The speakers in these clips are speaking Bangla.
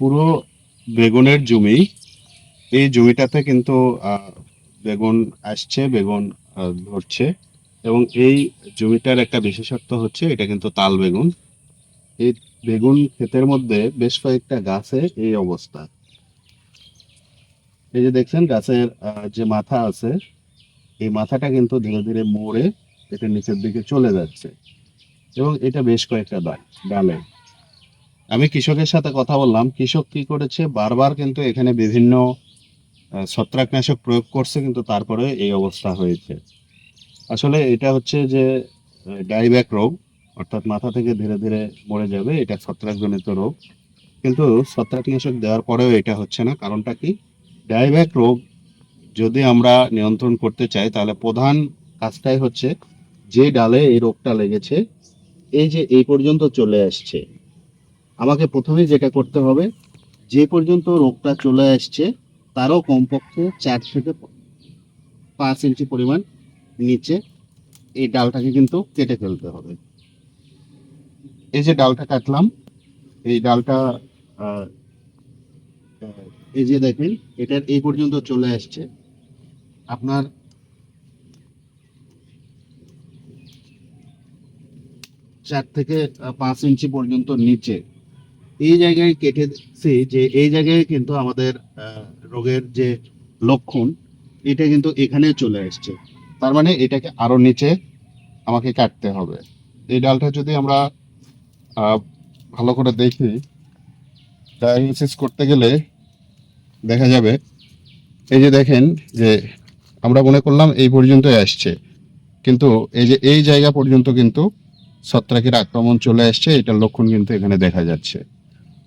পুরো বেগুনের জমি। এই জমিটাতে কিন্তু বেগুন আসছে, বেগুন ধরছে এবং এই জমিটার একটা বিশেষত্ব হচ্ছে এটা কিন্তু তাল বেগুন। এই বেগুন ক্ষেতের মধ্যে বেশ কয়েকটা গাছে এই অবস্থা। এই যে দেখছেন, গাছের যে মাথা আছে, এই মাথাটা কিন্তু ধীরে ধীরে মরে এটা নিচের দিকে চলে যাচ্ছে এবং এটা বেশ কয়েকটা ডাল ডালে। আমি কৃষকের সাথে কথা বললাম। কৃষক কি করেছে? বারবার কিন্তু এখানে বিভিন্ন ছত্রাকনাশক প্রয়োগ করছে, কিন্তু তারপরে এই অবস্থা হয়েছে। আসলে এটা হচ্ছে যে, ডাইব্যাক রোগ, অর্থাৎ মাথা থেকে ধীরে ধীরে মরে যাবে, এটা ছত্রাকজনিত রোগ। কিন্তু ছত্রাকনাশক দেওয়ার পরেও এটা হচ্ছে না। কারণটা কি? ডাইব্যাক রোগ যদি আমরা নিয়ন্ত্রণ করতে চাই, তাহলে প্রধান কাজটাই হচ্ছে, যে ডালে এই রোগটা লেগেছে, এই যে এই পর্যন্ত চলে আসছে আমাকে প্রথমে যেটা করতে হবে, যে পর্যন্ত রোগটা চলে আসছে, তারও কমপক্ষে চার থেকে পাঁচ ইঞ্চি পরিমাণ নিচে এই ডালটাকে কিন্তু কেটে ফেলতে হবে। এই যে ডালটা কাটলাম, এই ডালটা এই যে দেখেন এটার এই পর্যন্ত চলে আসছে। আপনার চার থেকে পাঁচ ইঞ্চি পর্যন্ত নিচে এই জায়গায় কেটেছি যে এই জায়গায় কিন্তু আমাদের রোগের যে লক্ষণ, এটা কিন্তু এখানে চলে আসছে তার মানে এটাকে আরও নিচে আমাকে কাটতে হবে। এই ডালটা যদি আমরা ভালো করে দেখি ডায়াগনোসিস করতে গেলে দেখা যাবে, এই যে দেখেন যে আমরা মনে করলাম এই পর্যন্তই আসছে, কিন্তু এই যে এই জায়গা পর্যন্ত কিন্তু ছত্রাকের আক্রমণ চলে আসছে, এটার লক্ষণ কিন্তু এখানে দেখা যাচ্ছে।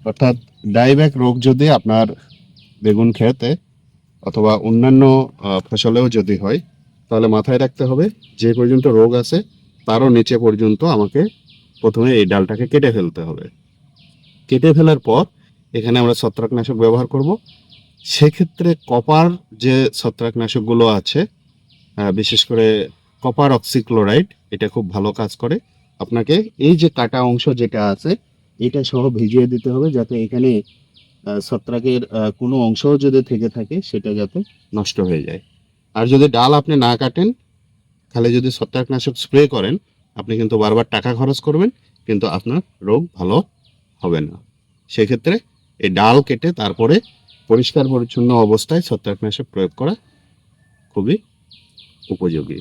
অর্থাৎ ডাইব্যাক রোগ যদি আপনার বেগুন খেতে অথবা অন্যান্য ফসলেও যদি হয়, তাহলে মাথায় রাখতে হবে যে পর্যন্ত রোগ আছে, তারও নিচে পর্যন্ত আমাকে প্রথমে এই ডালটাকে কেটে ফেলতে হবে। কেটে ফেলার পর এখানে আমরা ছত্রাকনাশক ব্যবহার করব। সেক্ষেত্রে কপার যে ছত্রাকনাশকগুলো আছে বিশেষ করে কপার অক্সিক্লোরাইড, এটা খুব ভালো কাজ করে। আপনাকে এই যে কাটা অংশ যেটা আছে এটা সহ ভিজিয়ে দিতে হবে যাতে এখানে ছত্রাকের কোনো অংশও যদি থেকে থাকে সেটা যাতে নষ্ট হয়ে যায়। আর যদি ডাল আপনি না কাটেন খালি যদি ছত্রাকনাশক স্প্রে করেন, আপনি কিন্তু বারবার টাকা খরচ করবেন, কিন্তু আপনার রোগ ভালো হবে না। সেক্ষেত্রে এই ডাল কেটে তারপরে পরিষ্কার পরিচ্ছন্ন অবস্থায় ছত্রাকনাশক প্রয়োগ করা খুবই উপযোগী।